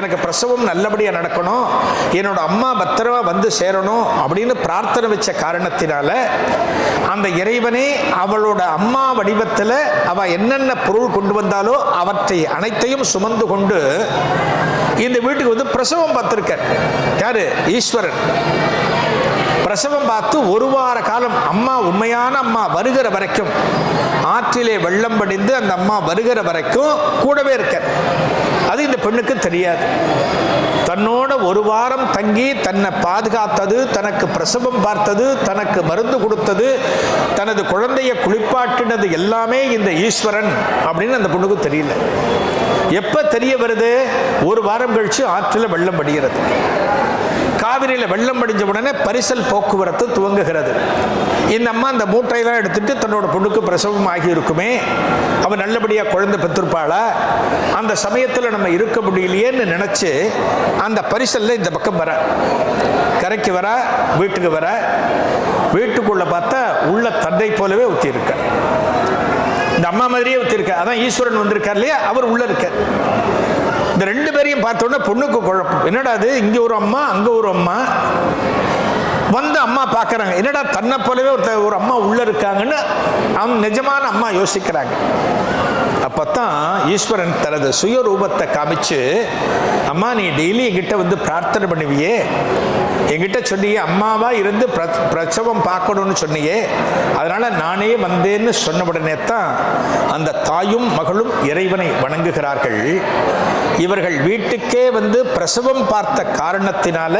எனக்கு பிரசவம் நல்லபடியாக நடக்கணும் என்னோட அம்மா பத்திரமா வந்து சேரணும் அப்படின்னு பிரார்த்தனை வச்ச காரணத்தினால அந்த இறைவனே அவளோட அம்மா வடிவத்தில் அவ என்னென்ன பொருள் கொண்டு வந்தாலோ அவற்றை அனைத்தையும் சுமந்து கொண்டு இந்த வீட்டுக்கு வந்து பிரசவம் பார்த்துருக்கார். யாரு? ஈஸ்வரன். பிரசவம் பார்த்து ஒரு வார காலம் அம்மா உண்மையான அம்மா வருகிற வரைக்கும் ஆற்றிலே வெள்ளம் படிந்து அந்த அம்மா வருகிற வரைக்கும் கூடவே இருக்க அது இந்த பெண்ணுக்கு தெரியாது. தன்னோட ஒரு வாரம் தங்கி தன்னை பாதுகாத்தது தனக்கு பிரசவம் பார்த்தது தனக்கு மருந்து கொடுத்தது தனது குழந்தையை குளிப்பாட்டினது எல்லாமே இந்த ஈஸ்வரன் அப்படின்னு அந்த பொண்ணுக்கு தெரியல. எப்போ தெரிய வருது? ஒரு வாரம் கழிச்சு ஆற்றில் வெள்ளம் படுகிறது காவிரியில் வெள்ளம் படிஞ்ச உடனே பரிசல் போக்குவரத்து துவங்குகிறது. இந்த அம்மா அந்த மூட்டையெல்லாம் எடுத்துட்டு தன்னோட பொண்ணுக்கு பிரசவம் ஆகியிருக்குமே. அவன் நல்லபடியாக குழந்தை பெற்றிருப்பாளா? அந்த சமயத்தில் நம்ம இருக்க முடியலையேன்னு நினச்சி அந்த பரிசல்ல இந்த பக்கம் வர. கரைக்கு வர வீட்டுக்கு வர. வீட்டுக்குள்ளே பார்த்தா உள்ள தந்தை போலவே ஊற்றி இருக்க இந்த அம்மா மாதிரியே ஊற்றிருக்க அதான் ஈஸ்வரன் வந்திருக்கார் இல்லையா? அவர் உள்ள இருக்க. இந்த ரெண்டு பேரையும் பார்த்தோன்னே பொண்ணுக்கு குழப்பம். என்னடா அது இங்க ஒரு அம்மா அங்க ஒரு அம்மா. வந்து அம்மா பார்க்குறாங்க. என்னடா தன்னை போலவே ஒரு ஒரு அம்மா உள்ள இருக்காங்கன்னு அவங்க நிஜமான அம்மா யோசிக்கிறாங்க. அப்பத்தான் ஈஸ்வரன் தனது சுயரூபத்தை காமிச்சு அம்மா நீ டெய்லி என்கிட்ட வந்து பிரார்த்தனை பண்ணுவியே. என்கிட்ட சொன்னியே அம்மாவா இருந்து பிரசவம் பார்க்கணும்னு சொன்னியே அதனால நானே வந்தேன்னு சொன்ன உடனே தான் அந்த தாயும் மகளும் இறைவனை வணங்குகிறார்கள். இவர்கள் வீட்டுக்கே வந்து பிரசவம் பார்த்த காரணத்தினால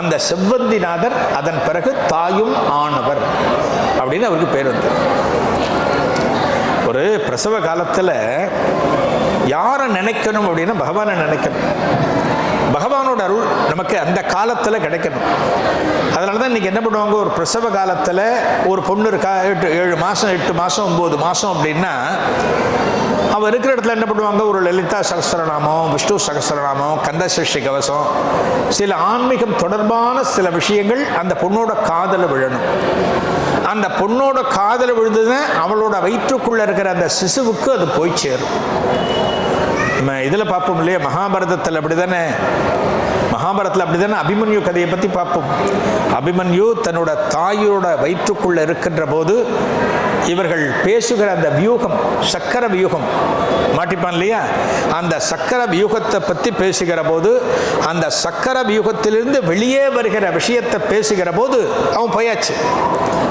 அந்த செவ்வந்திநாதர் அதன் பிறகு தாயும் ஆனவர் அப்படின்னு அவருக்கு பேர் வந்து. ஒரு பிரசவ காலத்தில் யாரை நினைக்கணும் அப்படின்னா பகவானை நினைக்கணும். பகவானோட அருள் நமக்கு அந்த காலத்தில் கிடைக்கணும். அதனால தான் இன்றைக்கி என்ன பண்ணுவாங்க? ஒரு பிரசவ காலத்தில் ஒரு பொண்ணு இருக்கா? எட்டு ஏழு மாதம் எட்டு மாதம் ஒம்பது மாதம் அப்படின்னா அவள் இருக்கிற இடத்துல என்ன பண்ணுவாங்க? ஒரு லலிதா சகசரநாமம் விஷ்ணு சகஸ்ரநாமம் கந்தசஷ்டி கவசம் சில ஆன்மீகம் தொடர்பான சில விஷயங்கள் அந்த பொண்ணோட காதலை விழணும். அந்த பொண்ணோட காதலை விழுந்ததுன்னா அவளோட வயிற்றுக்குள்ளே இருக்கிற அந்த சிசுவுக்கு அது போய் சேரும். நம்ம இதில் பார்ப்போம் இல்லையா? மகாபாரதத்தில் அப்படி தானே மகாபாரதத்தில் அப்படிதானே அபிமன்யு கதையை பற்றி பார்ப்போம். அபிமன்யு தன்னோட தாயோட வயிற்றுக்குள்ளே இருக்கின்ற போது இவர்கள் பேசுகிற அந்த வியூகம் சக்கர வியூகம் மாட்டிப்பான் இல்லையா? அந்த சக்கர வியூகத்தை பற்றி பேசுகிற போது அந்த சக்கர வியூகத்திலிருந்து வெளியே வருகிற விஷயத்தை பேசுகிற போது அவன் போயாச்சு.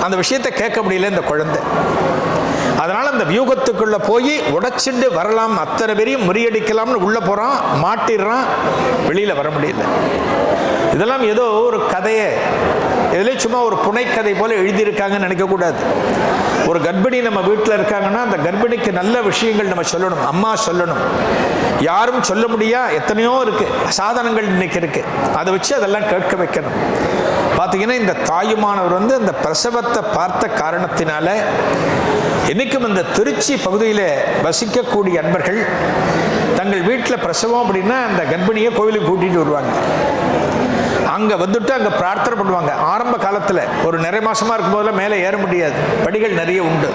அந்த விஷயத்தை கேட்க முடியல இந்த குழந்தை. அதனால் அந்த வியூகத்துக்குள்ளே போய் உடைச்சிண்டு வரலாம் அத்தனை பேரையும் முறியடிக்கலாம்னு உள்ளே போகிறான் மாட்டிடுறான் வெளியில் வர முடியல. இதெல்லாம் ஏதோ ஒரு கதையை. இதுல சும்மா ஒரு புனைக்கதை போல் எழுதியிருக்காங்கன்னு நினைக்கக்கூடாது ஒரு கர்ப்பிணி நம்ம வீட்டில் இருக்காங்கன்னா அந்த கர்ப்பிணிக்கு நல்ல விஷயங்கள் நம்ம சொல்லணும் அம்மா சொல்லணும். யாரும் சொல்ல முடியா? எத்தனையோ இருக்குது சாதனங்கள் இன்னைக்கு இருக்குது அதை வச்சு அதெல்லாம் கேட்க வைக்கணும். பார்த்தீங்கன்னா இந்த தாயுமானவர் வந்து அந்த பிரசவத்தை பார்த்த காரணத்தினால என்றைக்கும் இந்த திருச்சி பகுதியில் வசிக்கக்கூடிய அன்பர்கள் தங்கள் வீட்டில் பிரசவம் அப்படின்னா அந்த கர்ப்பிணியை கோவிலுக்கு கூட்டிகிட்டு வருவாங்க. அங்கே வந்துட்டு அங்கே பிரார்த்தனை பண்ணுவாங்க. ஆரம்ப காலத்தில் ஒரு நிறை மாதமாக இருக்கும்போதெல்லாம் மேலே ஏற முடியாது. படிகள் நிறைய உண்டு.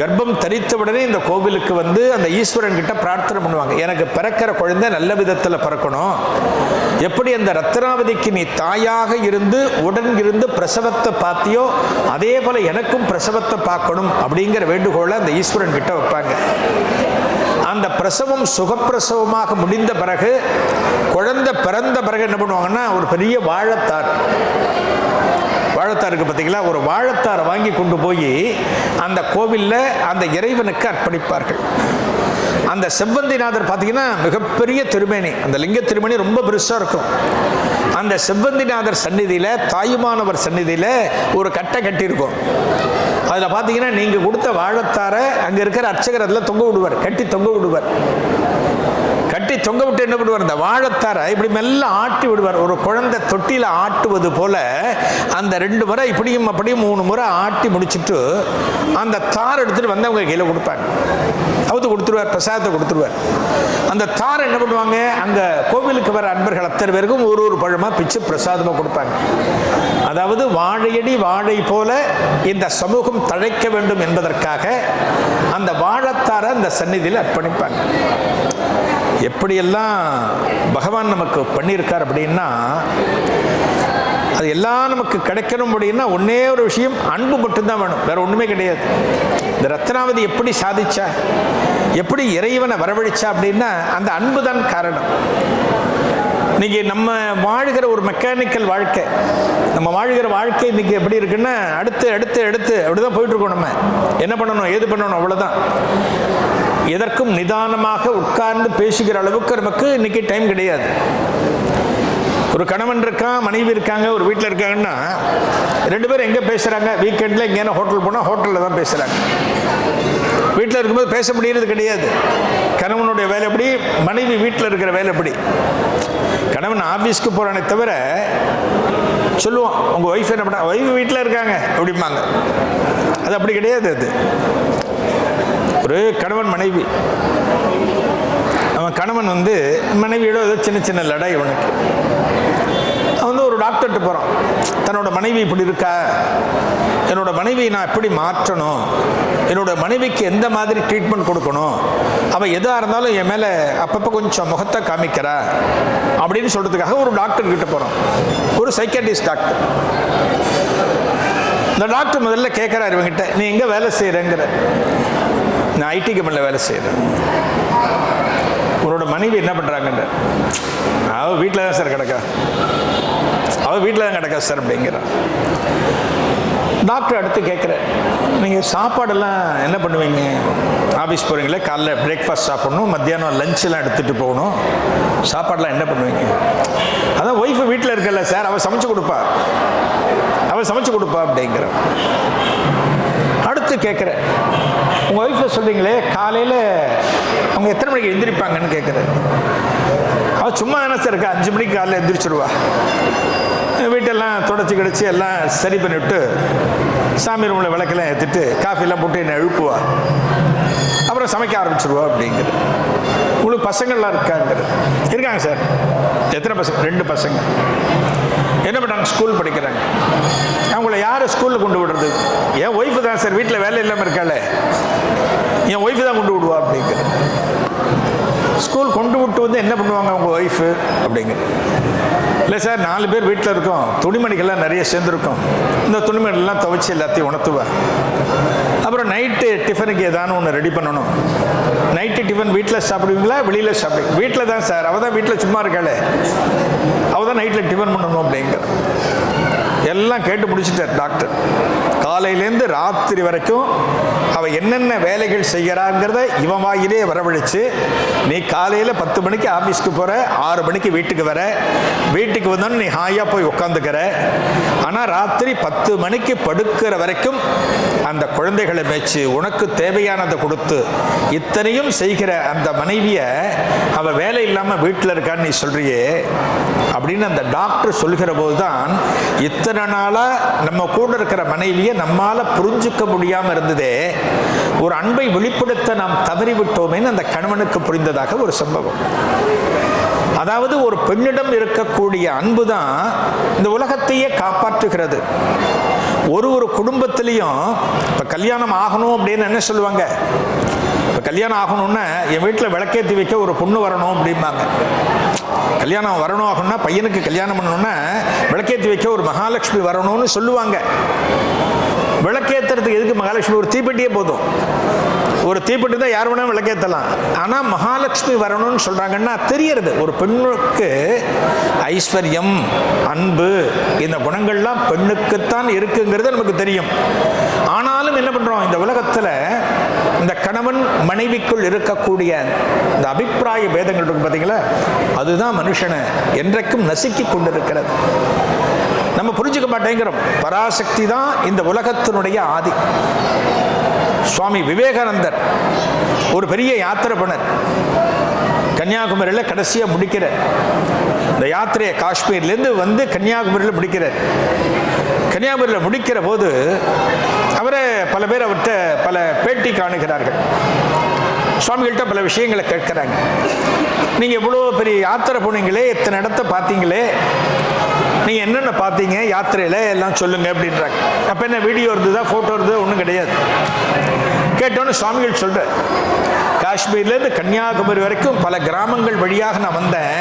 கர்ப்பம் தரித்த உடனே இந்த கோவிலுக்கு வந்து அந்த ஈஸ்வரன் கிட்ட பிரார்த்தனை பண்ணுவாங்க. எனக்கு பிறக்கிற குழந்தை நல்ல விதத்தில் பிறக்கணும். எப்படி அந்த ரத்னாவதிக்கு நீ தாயாக இருந்து உடன் இருந்து பிரசவத்தை பார்த்தியோ அதே போல எனக்கும் பிரசவத்தை பார்க்கணும் அப்படிங்கிற வேண்டுகோளை அந்த ஈஸ்வரன் கிட்ட வைப்பாங்க. அந்த பிரசவம் சுகப்பிரசவமாக முடிந்த பிறகு குழந்தை பிறந்த பிறகு என்ன பண்ணுவாங்கன்னா ஒரு பெரிய வாழத்தார். வாழத்தாருக்கு பார்த்தீங்களா? ஒரு வாழைத்தாரை வாங்கி கொண்டு போய் அந்த கோவிலில் அந்த இறைவனுக்கு அர்ப்பணிப்பார்கள். அந்த செவ்வந்திநாதர் பார்த்தீங்கன்னா மிகப்பெரிய திருமேனி. அந்த லிங்க திருமேனி ரொம்ப பெருசாக இருக்கும். அந்த செவ்வந்திநாதர் சந்நிதியில் தாயுமானவர் சந்நிதியில் ஒரு கட்டை கட்டியிருக்கும். அதில் பார்த்தீங்கன்னா நீங்கள் கொடுத்த வாழைத்தாரை அங்கே இருக்கிற அர்ச்சகர் அதில் தொங்க விடுவார். கட்டி தொங்க விடுவார். தொங்க விட்டு என்ன பண்ணுவார்? இந்த வாழைத்தாரை இப்படி மெல்ல ஆட்டி விடுவார். ஒரு குழந்தை தொட்டியில் ஆட்டுவது போல அந்த ரெண்டு முறை இப்படியும் அப்படியும் மூணு முறை ஆட்டி முடிச்சுட்டு அந்த தார் எடுத்துகிட்டு வந்தவங்க கையில் கொடுப்பாங்க. அவுத்து கொடுத்துருவார் பிரசாதத்தை கொடுத்துருவார். அந்த தார் என்ன பண்ணுவாங்க? அங்கே கோவிலுக்கு வர அன்பர்கள் அத்தனை பேருக்கும் ஒரு ஒரு பழமாக பிச்சு பிரசாதமாக கொடுப்பாங்க. அதாவது வாழையடி வாழை போல இந்த சமூகம் தழைக்க வேண்டும் என்பதற்காக அந்த வாழைத்தாரை அந்த சந்நிதியில் அர்ப்பணிப்பாங்க. எப்படியெல்லாம் பகவான் நமக்கு பண்ணியிருக்கார் அப்படின்னா அது எல்லாம் நமக்கு கிடைக்கணும் அப்படின்னா ஒன்றே ஒரு விஷயம் அன்பு மட்டும்தான் வேணும். வேற ஒன்றுமே கிடையாது. இந்த ரத்னாவதி எப்படி சாதிச்சா எப்படி இறைவனை வரவழைச்சா அப்படின்னா அந்த அன்பு தான் காரணம். இன்றைக்கி நம்ம வாழ்கிற ஒரு மெக்கானிக்கல் வாழ்க்கை நம்ம வாழ்கிற வாழ்க்கை இன்றைக்கி எப்படி இருக்குன்னா அடுத்து அடுத்து அடுத்து அப்படி தான் போயிட்டுருக்கோம் நம்ம. என்ன பண்ணணும் ஏது பண்ணணும் அவ்வளோதான் எதற்கும் நிதானமாக உட்கார்ந்து பேசுகிற அளவுக்கு நமக்கு இன்னைக்கு டைம் கிடையாது. ஒரு கணவன் இருக்கான் மனைவி இருக்காங்க ஒரு வீட்டில் இருக்காங்கன்னா ரெண்டு பேரும் எங்கே பேசுகிறாங்க வீக்கெண்டில் எங்கேயான ஹோட்டல் போனால் ஹோட்டலில் தான் பேசுகிறாங்க வீட்டில் இருக்கும்போது பேச முடியறது கிடையாது. கணவனுடைய வேலை எப்படி? மனைவி வீட்டில் இருக்கிற வேலை எப்படி? கணவன் ஆஃபீஸ்க்கு போகிறானே தவிர சொல்லுவான் உங்கள் ஒய்ஃப் என்ன பண்ண ஒய்ஃப் வீட்டில் இருக்காங்க அப்படிம்பாங்க. அது அப்படி கிடையாது அது. ஒரு கணவன் மனைவி. அவன் கணவன் வந்து மனைவியோட ஏதோ சின்ன சின்ன லடாய் இவனுக்கு. அவன் வந்து ஒரு டாக்டர்கிட்ட போகிறான் தன்னோட மனைவி இப்படி இருக்கா? என்னோட மனைவியை நான் எப்படி மாற்றணும்? என்னோட மனைவிக்கு எந்த மாதிரி ட்ரீட்மெண்ட் கொடுக்கணும்? அவள் எதாக இருந்தாலும் என் மேலே அப்பப்போ கொஞ்சம் முகத்தை காமிக்கிறா அப்படின்னு சொல்கிறதுக்காக ஒரு டாக்டர் கிட்ட போகிறான் ஒரு சைக்காட்டிஸ்ட் டாக்டர் இந்த டாக்டர் முதல்ல கேட்குறாரு இவங்கிட்ட நீ எங்கே வேலை செய்கிறேங்கிற நான் ஐடி கம்பெனியில் வேலை செய்கிறேன் உன்னோட மனைவி என்ன பண்ணுறாங்கன்ற அவள் வீட்டில் தான் சார் கிடக்கா. அவள் வீட்டில் தான் கிடக்கா சார் அப்படிங்கிறான் டாக்டர் அடுத்து கேட்குறேன் நீங்கள் சாப்பாடெல்லாம் என்ன பண்ணுவீங்க? ஆஃபீஸ் போகிறீங்களே காலைல பிரேக்ஃபாஸ்ட் சாப்பிடணும் மத்தியானம் லஞ்செல்லாம் எடுத்துகிட்டு போகணும். சாப்பாடெலாம் என்ன பண்ணுவீங்க? அதான் ஒய்ஃபு வீட்டில் இருக்கல சார் அவள் சமைச்சு கொடுப்பா. அவள் சமைச்சு கொடுப்பா அப்படிங்கிறான் அடுத்து கேட்குறேன் உங்கள் ஒய்ஃபை சொல்கிறீங்களே காலையில் அவங்க எத்தனை மணிக்கு எந்திரிப்பாங்கன்னு கேட்குறேன் அவள் சும்மா தானே சார் இருக்கா? அஞ்சு மணிக்கு காலையில் எந்திரிச்சிடுவா வீட்டெல்லாம் தொடச்சி கிடச்சி எல்லாம் சரி பண்ணிவிட்டு சாமி ரூமில் விளக்கெல்லாம் ஏற்றிட்டு காஃபிலாம் போட்டு என்னை எழுப்புவா. அப்புறம் சமைக்க ஆரம்பிச்சிடுவா அப்படிங்கிறது. உங்களுக்கு பசங்கள்லாம் இருக்காங்கிறது. இருக்காங்க சார் எத்தனை பசங்க? ரெண்டு பசங்க. என்ன பண்ணுறாங்க ஸ்கூல் படிக்கிறாங்க. உங்களை யார் ஸ்கூலில் கொண்டு விடுறது? என் ஒய்ஃபு தான் சார் வீட்டில் வேலை இல்லாமல் இருக்காள். என் ஒய்ஃபு தான் கொண்டு விடுவா அப்படிங்கிற. ஸ்கூல் கொண்டு விட்டு வந்து என்ன பண்ணுவாங்க அவங்க ஒய்ஃபு அப்படிங்கிற. இல்லை சார் நாலு பேர் வீட்டில் இருக்கோம். துணிமணிகள்லாம் நிறைய சேர்ந்துருக்கும். இந்த துணிமணிகள்லாம் துவைச்சி எல்லாத்தையும் உணர்த்துவேன் அப்புறம் நைட்டு டிஃபனுக்கு ஏதானு ஒன்று ரெடி பண்ணணும். நைட்டு டிஃபன் வீட்டில் சாப்பிடுவீங்களா? வெளியில் சாப்பிடுவீங்க வீட்டில் தான் சார். அவள் தான் வீட்டில் சும்மா இருக்காளே. அவள் தான் நைட்டில் டிஃபன் பண்ணணும் அப்படிங்கிற. எல்லாம் கேட்டு பிடிச்சிட்டார் டாக்டர். காலையிலேருந்து ராத்திரி வரைக்கும் அவள் என்னென்ன வேலைகள் செய்கிறாங்கிறத இவன் வாயிலே வரவழைச்சு நீ காலையில் பத்து மணிக்கு ஆஃபீஸ்க்கு போகிற ஆறு மணிக்கு வீட்டுக்கு வர. வீட்டுக்கு வந்தோன்னு நீ ஹாயாக போய் உட்காந்துக்கிற ஆனால் ராத்திரி பத்து மணிக்கு படுக்கிற வரைக்கும் அந்த குழந்தைகளை மேய்ச்சி உனக்கு தேவையானதை கொடுத்து இத்தனையும் செய்கிற அந்த மனைவியை அவள் வேலை இல்லாமல் வீட்டில் இருக்கான்னு நீ சொல்றியே? அப்படின்னு அந்த டாக்டர் சொல்கிற போது தான் இத்தனை நாளாக நம்ம கூட இருக்கிற மனைவியை நம்மால் புரிஞ்சுக்க முடியாமல் இருந்ததே ஒரு அன்பை வெளிப்படுத்த நாம் தவறிவிட்டோமேன்னு அந்த கணவனுக்கு புரிந்ததாக ஒரு சம்பவம். அதாவது ஒரு பெண்ணிடம் இருக்கக்கூடிய அன்பு தான் இந்த உலகத்தையே காப்பாற்றுகிறது. ஒரு ஒரு குடும்பத்திலையும் இப்போ கல்யாணம் ஆகணும் அப்படின்னு என்ன சொல்லுவாங்க? இப்போ கல்யாணம் ஆகணும்னா என் வீட்டில் விளக்கேற்றி வைக்க ஒரு பொண்ணு வரணும் அப்படிம்பாங்க. கல்யாணம் வரணும் ஆகணும்னா பையனுக்கு கல்யாணம் பண்ணணும்னா விளக்கேற்றி வைக்க ஒரு மகாலட்சுமி வரணும்னு சொல்லுவாங்க. விளக்கேற்றுறதுக்கு எதுக்கு மகாலட்சுமி? ஒரு தீப்பெட்டியே போதும். ஒரு தீப்பெட்டி தான் யார் வேணாலும் விளக்கேற்றலாம் ஆனால் மகாலட்சுமி வரணும்னு சொல்கிறாங்கன்னா தெரியறது. ஒரு பெண்ணுக்கு ஐஸ்வர்யம் அன்பு இந்த குணங்கள்லாம் பெண்ணுக்குத்தான் இருக்குங்கிறது நமக்கு தெரியும். ஆனாலும் என்ன பண்ணுறோம் இந்த உலகத்தில் இந்த கணவன் மனைவிக்குள் இருக்கக்கூடிய இந்த அபிப்பிராய பேதங்கள் இருக்கு பார்த்தீங்களா அதுதான் மனுஷனை என்றைக்கும் நசுக்கி கொண்டிருக்கிறது. நம்ம புரிஞ்சுக்க மாட்டேங்கிறோம். பராசக்தி தான் இந்த உலகத்தினுடைய ஆதி. சுவாமி விவேகானந்தர் ஒரு பெரிய யாத்திரை பண்ணர் கன்னியாகுமரியில் கடைசியாக முடிக்கிறார். இந்த யாத்திரையை காஷ்மீர்லேருந்து வந்து கன்னியாகுமரியில் முடிக்கிறார். கன்னியாகுமரியில் முடிக்கிற போது அவரை பல பேர் அவர்கிட்ட பல பேட்டி காணுகிறார்கள். சுவாமிகள்கிட்ட பல விஷயங்களை கேட்குறாங்க. நீங்கள் இவ்வளோ பெரிய யாத்திரை போனீங்களே இத்தனை இடத்த பார்த்தீங்களே நீங்கள் என்னென்ன பார்த்தீங்க? யாத்திரையில்? எல்லாம் சொல்லுங்க அப்படின்றாங்க. அப்போ என்ன வீடியோ இருந்ததா ஃபோட்டோ இருந்ததா ஒன்றும் கிடையாது. கேட்டோன்னு சுவாமிகள் சொல்கிறார் காஷ்மீர்லேருந்து கன்னியாகுமரி வரைக்கும் பல கிராமங்கள் வழியாக நான் வந்தேன்.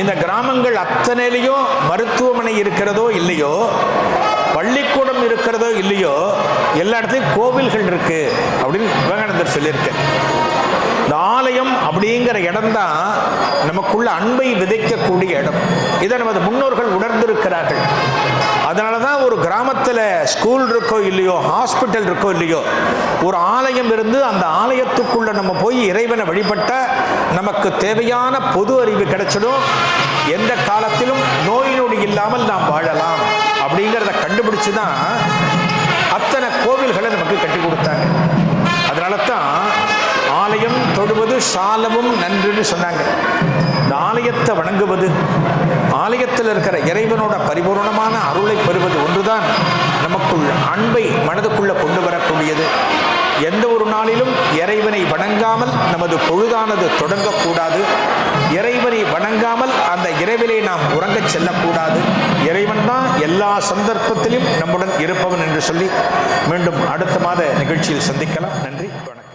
இந்த கிராமங்கள் அத்தனையிலையும் மருத்துவமனை இருக்கிறதோ இல்லையோ பள்ளிக்கூடம் இருக்கிறதோ இல்லையோ எல்லா இடத்துலையும் கோவில்கள் இருக்கு அப்படின்னு விவேகானந்தர் சொல்லியிருக்கேன் இந்த ஆலயம் அப்படிங்கிற இடம்தான் நமக்குள்ள அன்பை விதைக்கக்கூடிய இடம். இதை நமது முன்னோர்கள் உணர்ந்திருக்கிறார்கள். அதனால தான் ஒரு கிராமத்தில் ஸ்கூல் இருக்கோ இல்லையோ ஹாஸ்பிட்டல் இருக்கோ இல்லையோ ஒரு ஆலயம் இருந்து அந்த ஆலயத்துக்குள்ளே நம்ம போய் இறைவனை வழிபட்ட நமக்கு தேவையான பொது அறிவு கிடைச்சிடும். எந்த காலத்திலும் நோய் நொடி இல்லாமல் நாம் வாழலாம். அப்படிங்கிறத கண்டுபிடிச்சு தான் அத்தனை கோவில்களை நமக்கு கட்டி கொடுத்தாங்க. அதனால தான் ஆலயம் தொடுவது சாலமும் நன்றுன்னு சொன்னாங்க. இந்த ஆலயத்தை வணங்குவது ஆலயத்தில் இருக்கிற இறைவனோட பரிபூர்ணமான அருளை பெறுவது ஒன்றுதான் நமக்குள் அன்பை மனதுக்குள்ளே கொண்டு வரக்கூடியது. எந்த ஒரு நாளிலும் இறைவனை வணங்காமல் நமது பொழுதானது தொடங்கக்கூடாது. இறைவனை வணங்காமல் அந்த இரவிலே நாம் உறங்கச் செல்லக்கூடாது. இறைவன் தான் எல்லா சந்தர்ப்பத்திலும் நம்முடன் இருப்பவன் என்று சொல்லி மீண்டும் அடுத்த மாத நிகழ்ச்சியில் சந்திக்கலாம். நன்றி வணக்கம்.